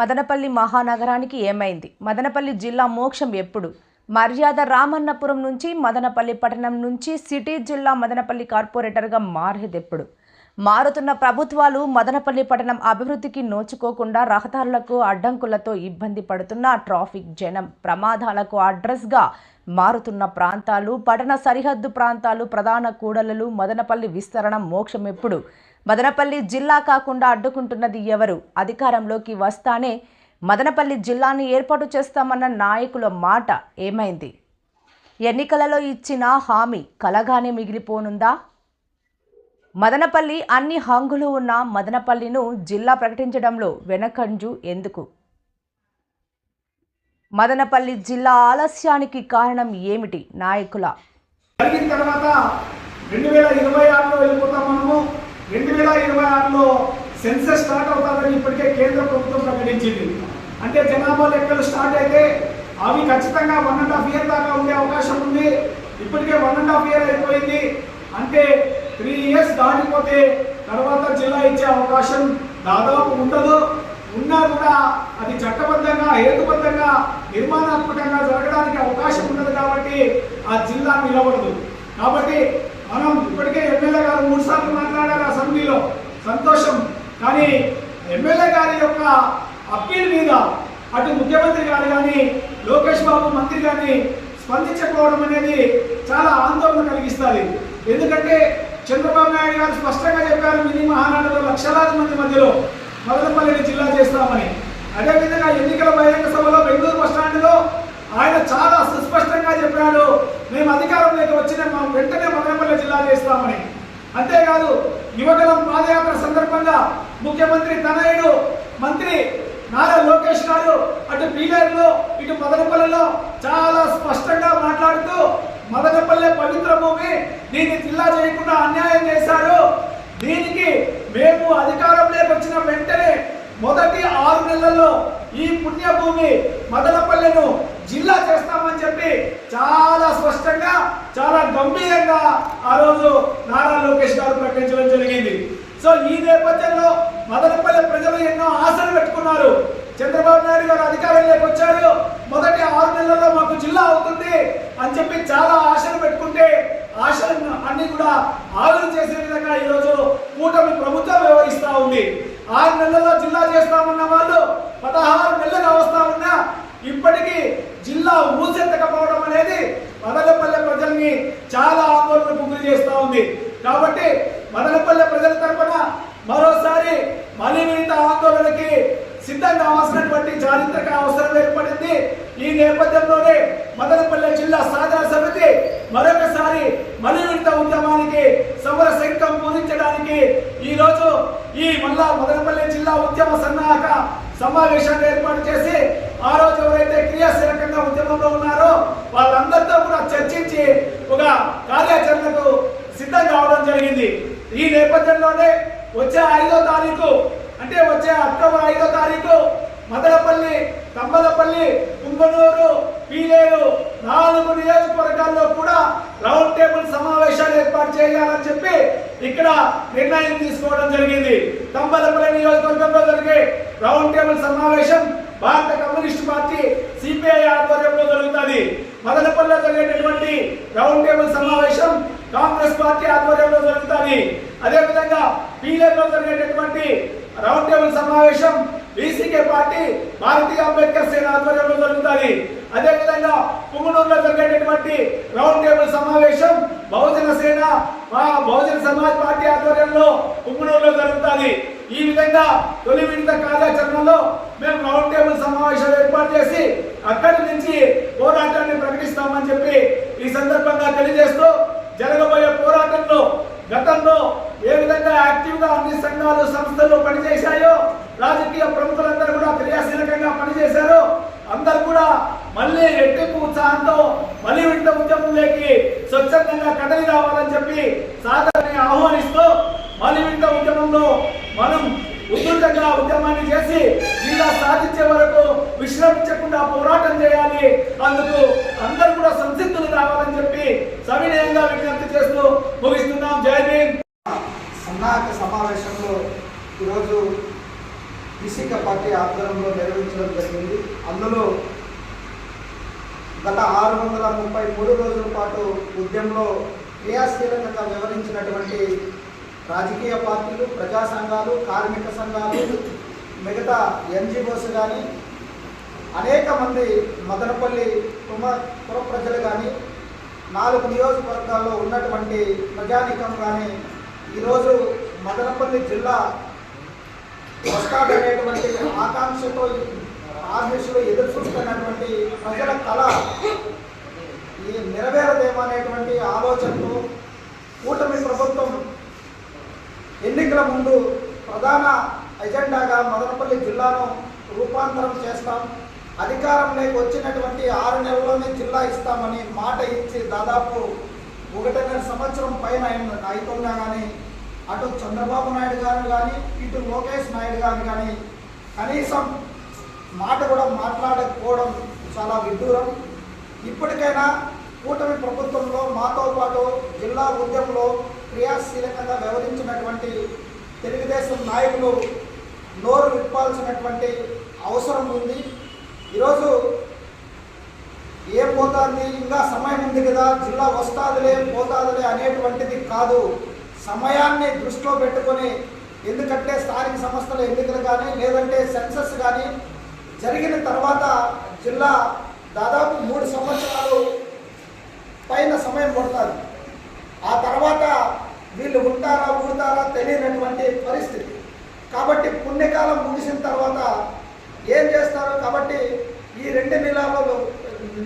మదనపల్లి మహానగరానికి ఏమైంది? మదనపల్లి జిల్లా మోక్షం ఎప్పుడు? మర్యాద రామన్నపురం నుంచి మదనపల్లి పట్టణం నుంచి సిటీ జిల్లా మదనపల్లి కార్పొరేటర్గా మారేదెప్పుడు? మారుతున్న ప్రభుత్వాలు మదనపల్లి పట్టణం అభివృద్ధికి నోచుకోకుండా రహదారులకు అడ్డంకులతో ఇబ్బంది పడుతున్న ట్రాఫిక్ జనం ప్రమాదాలకు అడ్రస్గా మారుతున్న ప్రాంతాలు పట్టణ సరిహద్దు ప్రాంతాలు ప్రధాన కూడలలు మదనపల్లి విస్తరణ మోక్షం ఎప్పుడు? మదనపల్లి జిల్లా కాకుండా అడ్డుకుంటున్నది ఎవరు? అధికారంలోకి వస్తానే మదనపల్లి జిల్లాని ఏర్పాటు చేస్తామన్న నాయకుల మాట ఏమైంది? ఎన్నికలలో ఇచ్చిన హామీ కలగానే మిగిలిపోనుందా? మదనపల్లి అన్ని హంగులు ఉన్న మదనపల్లిను జిల్లా ప్రకటించడంలో వెనకంజు ఎందుకు? మదనపల్లి జిల్లా ఆలస్యానికి కారణం ఏమిటి నాయకుల? జరిగిన తర్వాత రెండు వేల ఇరవై ఆరులో వెళ్ళిపోతాం మనము. రెండు వేల ఇరవై ఆరులో సెన్సస్ స్టార్ట్ అవుతారని ఇప్పటికే కేంద్ర ప్రభుత్వం ప్రకటించింది. అంటే జనాభా లెక్కలు స్టార్ట్ అయితే అవి ఖచ్చితంగా వన్ అండ్ హాఫ్ ఇయర్ దాకా ఉండే అవకాశం ఉంది. ఇప్పటికే వన్ అండ్ హాఫ్ ఇయర్ అయిపోయింది. అంటే త్రీ ఇయర్స్ దాటిపోతే తర్వాత జిల్లా ఇచ్చే అవకాశం దాదాపు ఉండదు. ఉన్నా కూడా అది చట్టబద్ధంగా హేతుబద్ధంగా నిర్మాణాత్మకంగా జరగడానికి అవకాశం ఉండదు కాబట్టి ఆ జిల్లా నిలబడదు. కాబట్టి మనం ఇప్పటికే ఎమ్మెల్యే గారు మూడు సార్లు మాట్లాడారు అసెంబ్లీలో. సంతోషం. కానీ ఎమ్మెల్యే గారి యొక్క అప్పీల్ మీద అటు ముఖ్యమంత్రి గారు కానీ లోకేష్ బాబు మంత్రి కానీ స్పందించకపోవడం అనేది చాలా ఆందోళన కలిగిస్తుంది. ఎందుకంటే చంద్రబాబు నాయుడు గారు స్పష్టంగా చెప్పారు మినీ మహానాడులో లక్షలాది మంది మధ్యలో మదనపల్లిని జిల్లా చేస్తామని. అదేవిధంగా ఎన్నికల బహిరంగ సభలో బెంగళూరు బస్ స్టాండ్లో ఆయన చాలా సుస్పష్టంగా చెప్పాడు మేము అధికారంలోకి వచ్చిన మా వెంటనే మదనపల్లి జిల్లా చేస్తామని. అంతేకాదు యువకులం పాదయాత్ర సందర్భంగా ముఖ్యమంత్రి తనయుడు మంత్రి నారా లోకేష్ గారు అటు బీహార్లో ఇటు మదనపల్లిలో చాలా స్పష్టంగా మాట్లాడుతూ మదనపల్లె పవిత్ర భూమి దీన్ని జిల్లా చేయకుండా అన్యాయం చేశారు. దీనికి మేము అధికారంలోకి వచ్చిన వెంటనే మొదటి ఆరు నెలల్లో ఈ పుణ్యభూమి మదనపల్లెను జిల్లా చేస్తామని చెప్పి చాలా స్పష్టంగా చాలా గంభీరంగా ఆ రోజు నారా లోకేష్ గారు ప్రకటించడం జరిగింది. సో ఈ నేపథ్యంలో మదనపల్లె ప్రజలు ఎన్నో ఆశలు పెట్టుకున్నారు. చంద్రబాబు నాయుడు గారు అధికారంలోకి వచ్చారు. మొదటి ఆరు నెలల్లో మాకు జిల్లా అవుతుంది అని చెప్పి చాలా ఆశలు పెట్టుకుంటే ఆశలను అన్ని కూడా ఆవిరి చేసే విధంగా ఈరోజు కూటమి ప్రభుత్వం వ్యవహరిస్తూ ఉంది. ఆరు నెలల్లో జిల్లా చేస్తామన్న వాళ్ళు పదహారు నెలలుగా వస్తా ఉన్నా ఇప్పటికీ జిల్లా ఊసెత్తకపోవడం అనేది మదనపల్లె ప్రజల్ని చాలా ఆందోళనకు గురి చేస్తూ ఉంది. కాబట్టి మదనపల్లె ప్రజల తరపున మరోసారి మలినీత ఆందోళనకి సిద్ధంగా అవసరమైనటువంటి చారిత్రక అవసరం ఏర్పడింది. ఈ నేపథ్యంలోనే మదనపల్లె జిల్లా సాధన సమితి మరొకసారి మలినీత ఉద్యమానికి సమర శంఖం పూరించడానికి ఈరోజు ఈ మళ్ళా మదనపల్లి జిల్లా ఉద్యమ సన్నాహక సమావేశాన్ని ఏర్పాటు చేసి ఆ రోజు ఎవరైతే క్రియాశీలకంగా ఉద్యమంలో ఉన్నారో వాళ్ళందరితో కూడా చర్చించి ఒక కార్యాచరణకు సిద్ధం కావడం జరిగింది. ఈ నేపథ్యంలోనే వచ్చే ఐదో తారీఖు అంటే వచ్చే అక్టోబర్ ఐదో తారీఖు మదనపల్లి కంబలపల్లి కుంభనూరు పీలేరు నాలుగు నియోజకవర్గాల్లో కూడా రౌండ్ టేబుల్ సమావేశాలు ఏర్పాటు చేయాలని చెప్పి ఇక్కడ నిర్ణయం తీసుకోవడం జరిగింది. తంబలపల్లి నియోజకవర్గంలో జరిగే రౌండ్ టేబుల్ సమావేశం భారత కమ్యూనిస్ట్ పార్టీ సిపిఐ ఆధ్వర్యంలో జరుగుతుంది. మదనపల్లిలో జరిగేటటువంటి రౌండ్ టేబుల్ సమావేశం కాంగ్రెస్ పార్టీ ఆధ్వర్యంలో జరుగుతుంది. అదేవిధంగా పీలేలో జరిగేటటువంటి రౌండ్ టేబుల్ సమావేశం బీసీకే పార్టీ భారతీయ అంబేద్కర్ సేన ఆధ్వర్యంలో జరుగుతుంది. అదేవిధంగా పుంగనూరులో జరిగేటటువంటి రౌండ్ టేబుల్ సమావేశం బహుజన సేన మా బహుజన సమాజ్ పార్టీ ఆధ్వర్యంలో పుంగనూరులో జరుగుతుంది. ఈ విధంగా తొలి విడత కార్యాచరణలో మేము రౌండ్ టేబుల్ సమావేశాలు ఏర్పాటు చేసి అక్కడి నుంచి పోరాటాన్ని ప్రకటిస్తామని చెప్పి ఈ సందర్భంగా తెలియజేస్తూ జరగబోయే పోరాటంలో గతంలో ఏ విధంగా యాక్టివ్గా అన్ని సంఘాలు సంస్థలు పనిచేశాయో రాజకీయ ప్రముఖులందరూ కూడా క్రియాశీలకంగా పనిచేశారు అందరు కూడా మళ్ళీ రెట్టింపు ఉత్సాహంతో మళ్ళీ వింట ఉద్యమంలోకి స్వచ్ఛందంగా కదలి రావాలని చెప్పి సాధారణ ఆహ్వానిస్తూ మళ్ళీ వింట ఉద్యమంలో మనం ఉధృతంగా ఉద్యమాన్ని చేసి ఇలా సాధించే వరకు విశ్రమించకుండా పోరాటం చేయాలి. అందుకు అందరూ కూడా సంసిద్ధులు రావాలని చెప్పి సవినయంగా విజ్ఞప్తి చేస్తూ ముగిస్తున్నాం. జై భీమ్ సన్నాహక సమావేశంలో ఈరోజు బీసీక పార్టీ ఆధ్వర్యంలో అందులో గత ఆరు వందల ముప్పై మూడు రోజుల పాటు ఉద్యమంలో క్రియాశీలకత వివరించినటువంటి రాజకీయ పార్టీలు ప్రజా సంఘాలు కార్మిక సంఘాలు మిగతా ఎన్జిఓస్ కానీ అనేక మంది మదనపల్లి కుమ పుర ప్రజలు కానీ నాలుగు నియోజకవర్గాల్లో ఉన్నటువంటి ప్రజానికం కానీ ఈరోజు మదనపల్లి జిల్లా వస్తాడనేటువంటి ఆకాంక్షతో ఆర్మిషులు ఎదురు చూస్తున్నటువంటి ప్రజల కళ ఈ నెరవేరదేమనేటువంటి ఆలోచనలు కూటమి ప్రభుత్వం ఎన్నికల ముందు ప్రధాన ఎజెండాగా మదనపల్లి జిల్లాను రూపాంతరం చేస్తాం. అధికారంలోకి వచ్చినటువంటి ఆరు నెలల్లోనే జిల్లా ఇస్తామని మాట ఇచ్చి దాదాపు ఒకటిన్నర సంవత్సరం పైన అయింది- కానీ అటు చంద్రబాబు నాయుడు గారు కానీ ఇటు లోకేష్ నాయుడు గారు కానీ కనీసం మాట కూడా మాట్లాడకపోవడం చాలా విడ్డూరం. ఇప్పటికైనా కూటమి ప్రభుత్వంలో మాతో పాటు జిల్లా ఉద్యమంలో క్రియాశీలకంగా వ్యవహరించినటువంటి తెలుగుదేశం నాయకులు నోరు విప్పాల్సినటువంటి అవసరం ఉంది. ఈరోజు ఏం పోతుంది? ఇంకా సమయం ఉంది కదా. జిల్లా వస్తాదులే పోతాదులే అనేటువంటిది కాదు. సమయాన్ని దృష్టిలో పెట్టుకొని ఎందుకంటే స్థానిక సంస్థల ఎన్నికలు కానీ లేదంటే సెన్సస్ కానీ జరిగిన తర్వాత జిల్లా దాదాపు మూడు సంవత్సరాలు పైన సమయం పడుతుంది. ఆ తర్వాత వీళ్ళు ఉంటారా ఊడతారా తెలియనటువంటి పరిస్థితి. కాబట్టి పుణ్యకాలం ముగిసిన తర్వాత ఏం చేస్తారు? కాబట్టి ఈ రెండు నెలల్లో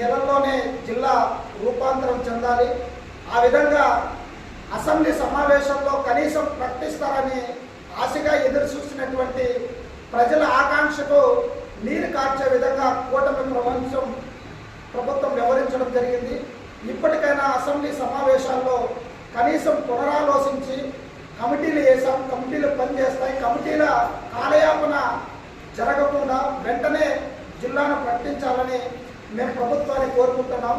నెలల్లోనే జిల్లా రూపాంతరం చెందాలి. ఆ విధంగా అసెంబ్లీ సమావేశంలో కనీసం ప్రకటిస్తారని ఆశగా ఎదురు చూసినటువంటి ప్రజల ఆకాంక్షకు నీరు కార్చే విధంగా కూటమి ప్రపంచం ప్రభుత్వం వ్యవహరించడం జరిగింది. ఇప్పటికైనా అసెంబ్లీ సమావేశాల్లో కనీసం పునరాలోచించి కమిటీలు వేసాం కమిటీలు పనిచేస్తాయి. కమిటీల కాలయాపన జరగకుండా వెంటనే జిల్లాను ప్రకటించాలని మేము ప్రభుత్వాన్ని కోరుకుంటున్నాం.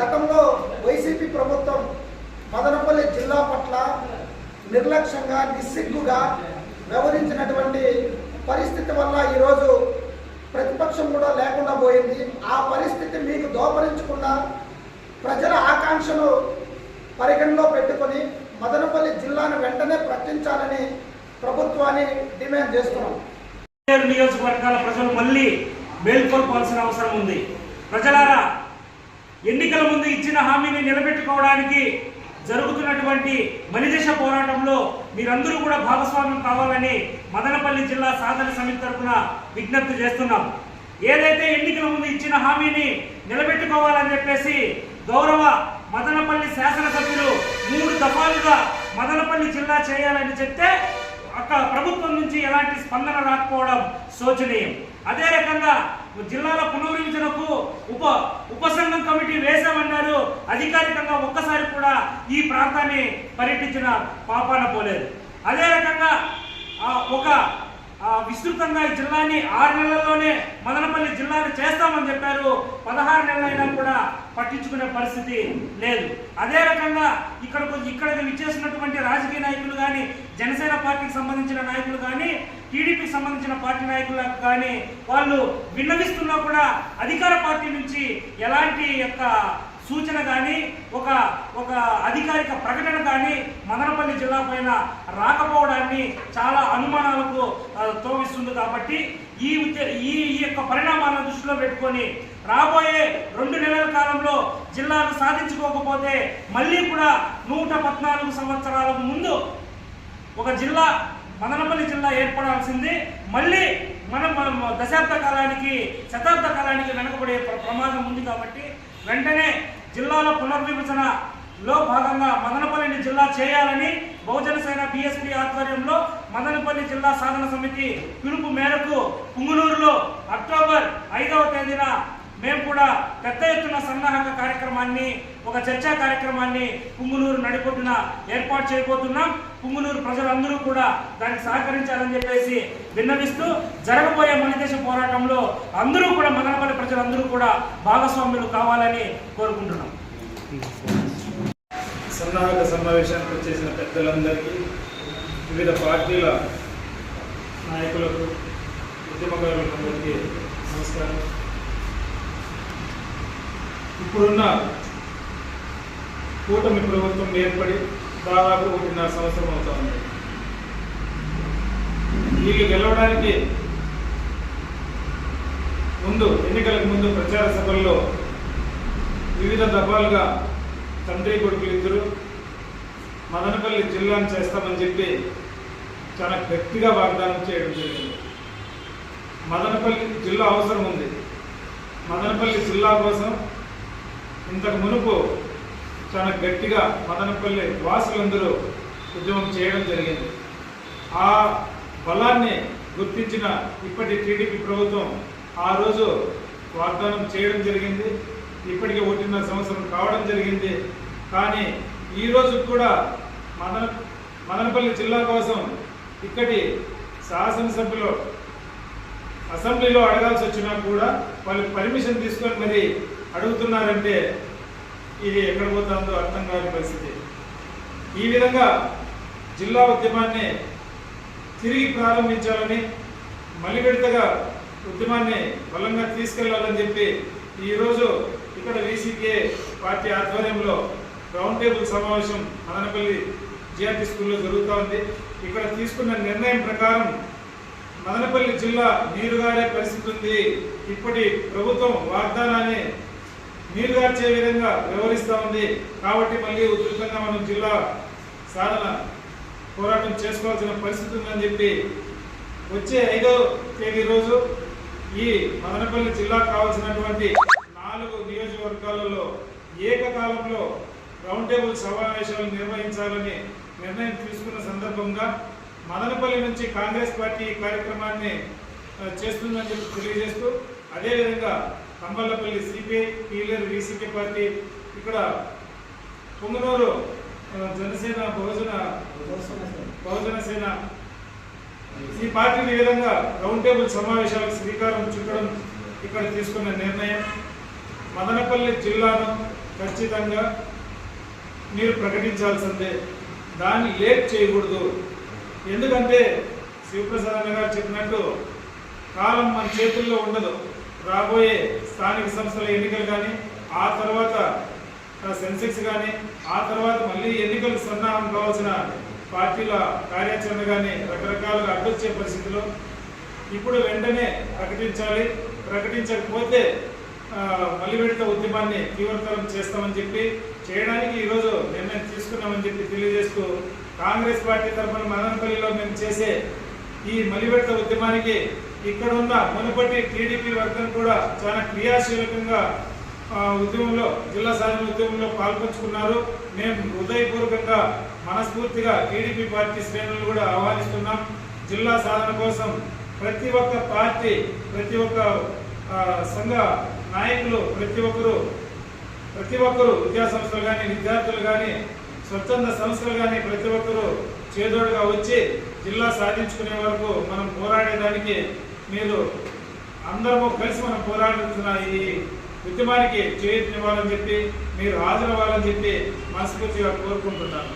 గతంలో వైసీపీ ప్రభుత్వం మదనపల్లి జిల్లా పట్ల నిర్లక్ష్యంగా నిస్సిగ్గుగా వ్యవహరించినటువంటి పరిస్థితి వల్ల ఈరోజు ప్రతిపక్షం కూడా లేకుండా పోయింది. ఆ పరిస్థితి మీకు దోపరించకుండా ప్రజల ఆకాంక్షను పరిగణలో పెట్టుకొని మదనపల్లి జిల్లాను వెంటనే ప్రకటించాలని ప్రభుత్వాన్ని డిమాండ్ చేస్తున్నాం. నియోజకవర్గాల ప్రజలు మళ్ళీ మేల్కొల్పాల్సిన అవసరం ఉంది. ప్రజలారా ఎన్నికల ముందు ఇచ్చిన హామీని నిలబెట్టుకోవడానికి జరుగుతున్నటువంటి మలిదశ పోరాటంలో మీరందరూ కూడా భాగస్వామ్యం కావాలని మదనపల్లి జిల్లా సాధన సమితి తరఫున విజ్ఞప్తి చేస్తున్నాం. ఏదైతే ఎన్నికల ముందు ఇచ్చిన హామీని నిలబెట్టుకోవాలని చెప్పేసి గౌరవ మదనపల్లి శాసనసభ్యులు మూడు దఫాలుగా మదనపల్లి జిల్లా చేయాలని చెప్తే అక్కడ ప్రభుత్వం నుంచి ఎలాంటి స్పందన రాకపోవడం శోచనీయం. అదే రకంగా జిల్లాల పునర్విభజనకు ఉప ఉపసంఘం కమిటీ వేశామన్నారు. అధికారికంగా ఒక్కసారి కూడా ఈ ప్రాంతాన్ని పర్యటించిన పాపాన పోలేదు. అదే రకంగా ఆ, ఒక విస్తృతంగా ఈ జిల్లాని ఆరు నెలల్లోనే మదనపల్లి జిల్లాని చేస్తామని చెప్పారు. పదహారు నెలలైనా కూడా పట్టించుకునే పరిస్థితి లేదు. అదే రకంగా ఇక్కడ ఇక్కడ విచ్చేసినటువంటి రాజకీయ నాయకులు కానీ జనసేన పార్టీకి సంబంధించిన నాయకులు కానీ టీడీపీకి సంబంధించిన పార్టీ నాయకులకు కానీ వాళ్ళు విన్నవిస్తున్నా కూడా అధికార పార్టీ నుంచి ఎలాంటి యొక్క సూచన కానీ ఒక ఒక అధికారిక ప్రకటన కానీ మదనపల్లి జిల్లా పైన రాకపోవడాన్ని చాలా అనుమానాలకు తోవిస్తుంది కాబట్టి ఈ ఈ యొక్క పరిణామాలను దృష్టిలో పెట్టుకొని రాబోయే రెండు నెలల కాలంలో జిల్లాను సాధించుకోకపోతే మళ్ళీ కూడా నూట పద్నాలుగు సంవత్సరాల ముందు ఒక జిల్లా మదనపల్లి జిల్లా ఏర్పడాల్సింది. మళ్ళీ మనం దశాబ్ద కాలానికి శతాబ్ద కాలానికి వెనకబడే ప్రమాదం ఉంది కాబట్టి వెంటనే జిల్లాల లో భాగంగా మదనపల్లిని జిల్లా చేయాలని బహుజన సేన బిఎస్పీ ఆధ్వర్యంలో మదనపల్లి జిల్లా సాధన సమితి పిలుపు మేరకు పుంగునూరులో అక్టోబర్ ఐదవ తేదీన మేము కూడా పెద్ద ఎత్తున సన్నాహక కార్యక్రమాన్ని ఒక చర్చా కార్యక్రమాన్ని పుంగునూరు నడిపొట్టున ఏర్పాటు చేయబోతున్నాం. పుంగునూరు ప్రజలందరూ కూడా దానికి సహకరించాలని చెప్పేసి విన్నవిస్తూ జరగబోయే మణిదేశ పోరాటంలో అందరూ కూడా మదనపల్లి ప్రజలందరూ కూడా భాగస్వాములు కావాలని కోరుకుంటున్నాం. సన్నాహక సమావేశానికి వచ్చేసిన పెద్దలందరికీ వివిధ పార్టీల నాయకులకు ఉద్యమకారులందరికీ నమస్కారం. ఇప్పుడున్న కూటమి ప్రభుత్వం ఏర్పడి దాదాపు ఒకటిన్నర సంవత్సరం అవుతా ఉంది. వీళ్ళు గెలవడానికి ముందు ఎన్నికలకు ముందు ప్రచార సభల్లో వివిధ దఫాలుగా తండ్రి కొడుకులు ఇద్దరు మదనపల్లి జిల్లాను చేస్తామని చెప్పి చాలా గట్టిగా వాగ్దానం చేయడం జరిగింది. మదనపల్లి జిల్లా అవసరం ఉంది. మదనపల్లి జిల్లా కోసం ఇంతకు మునుపు చాలా గట్టిగా మదనపల్లి వాసులందరూ ఉద్యమం చేయడం జరిగింది. ఆ బలాన్ని గుర్తించిన ఇప్పటి టీడీపీ ప్రభుత్వం ఆ రోజు వాగ్దానం చేయడం జరిగింది. ఇప్పటికే ఒకటిన్నర సంవత్సరం కావడం జరిగింది. కానీ ఈరోజు కూడా మదన మదనపల్లి జిల్లా కోసం ఇక్కడి శాసనసభ్యులు అసెంబ్లీలో అడగాల్సి వచ్చినా కూడా వాళ్ళు పర్మిషన్ తీసుకొని మరి అడుగుతున్నారంటే ఇది ఎక్కడ పోతుందో అర్థం కాని పరిస్థితి. ఈ విధంగా జిల్లా ఉద్యమాన్ని తిరిగి ప్రారంభించాలని మళ్ళీ విడతగా ఉద్యమాన్ని బలంగా తీసుకెళ్ళాలని చెప్పి ఈరోజు ఇక్కడ వీసీకే పార్టీ ఆధ్వర్యంలో రౌండ్ టేబుల్ సమావేశం మదనపల్లి జిఆర్టీ స్కూల్లో జరుగుతూ ఉంది. ఇక్కడ తీసుకున్న నిర్ణయం ప్రకారం మదనపల్లి జిల్లా నీరుగారే పరిస్థితి ఉంది. ఇప్పటి ప్రభుత్వం వాగ్దానాన్ని నీరుగార్చే విధంగా వ్యవహరిస్తూ ఉంది. కాబట్టి మళ్ళీ ఉధృతంగా మనం జిల్లా సాధన పోరాటం చేసుకోవాల్సిన పరిస్థితి ఉందని చెప్పి వచ్చే ఐదో తేదీ రోజు ఈ మదనపల్లి జిల్లా కావాల్సినటువంటి నియోజకవర్గాలలో ఏకకాలంలో రౌండ్ టేబుల్ సమావేశాలు నిర్వహించాలని నిర్ణయం తీసుకున్న సందర్భంగా మదనపల్లి నుంచి కాంగ్రెస్ పార్టీ ఈ కార్యక్రమాన్ని చేస్తుందని చెప్పి తెలియజేస్తూ అదేవిధంగా Kamballapalli CPI Pileru VCP party ఇక్కడ పొంగనూరు జనసేన బహుజన బహుజన సేన ఈ పార్టీని ఈ విధంగా రౌండ్ టేబుల్ సమావేశాలకు శ్రీకారం చుట్టడం ఇక్కడ తీసుకున్న నిర్ణయం. మదనపల్లి జిల్లాను ఖచ్చితంగా మీరు ప్రకటించాల్సిందే. దాన్ని లేట్ చేయకూడదు. ఎందుకంటే శివప్రసాద్ అన్న గారు చెప్పినట్టు కాలం మన చేతుల్లో ఉండదు. రాబోయే స్థానిక సంస్థల ఎన్నికలు కానీ ఆ తర్వాత సెన్సెక్స్ కానీ ఆ తర్వాత మళ్ళీ ఎన్నికలు సన్నాహం కావాల్సిన పార్టీల కార్యాచరణ కానీ రకరకాలుగా అడ్డొచ్చే పరిస్థితిలో ఇప్పుడు వెంటనే ప్రకటించాలి. ప్రకటించకపోతే ఆ, ఉద్యమాన్ని తీవ్రతరం చేస్తామని చెప్పి చేయడానికి ఈరోజు నిర్ణయం తీసుకున్నామని చెప్పి తెలియజేస్తూ కాంగ్రెస్ పార్టీ తరఫున మదనపల్లిలో మేము చేసే ఈ మలివిడత ఉద్యమానికి ఇక్కడ ఉన్న మునుపటి టీడీపీ వర్గం కూడా చాలా క్రియాశీలకంగా ఉద్యమంలో జిల్లా సాధన ఉద్యమంలో పాల్పంచుకున్నారు. మేము హృదయపూర్వకంగా మనస్ఫూర్తిగా టీడీపీ పార్టీ శ్రేణులు కూడా ఆహ్వానిస్తున్నాం. జిల్లా సాధన కోసం ప్రతి ఒక్క పార్టీ ప్రతి ఒక్క సంఘ నాయకులు ప్రతి ఒక్కరు ప్రతి ఒక్కరు విద్యా సంస్థలు కానీ విద్యార్థులు కానీ స్వచ్ఛంద సంస్థలు కానీ ప్రతి ఒక్కరు చేదోడుగా వచ్చి జిల్లా సాధించుకునే వరకు మనం పోరాడేదానికి మీరు అందరము కలిసి మనం పోరాడుతున్న ఈ ఉద్యమానికి చేయూతనివ్వాలని చెప్పి మీరు హాజరవ్వాలని చెప్పి మనస్ఫూర్తిగా కోరుకుంటున్నాను.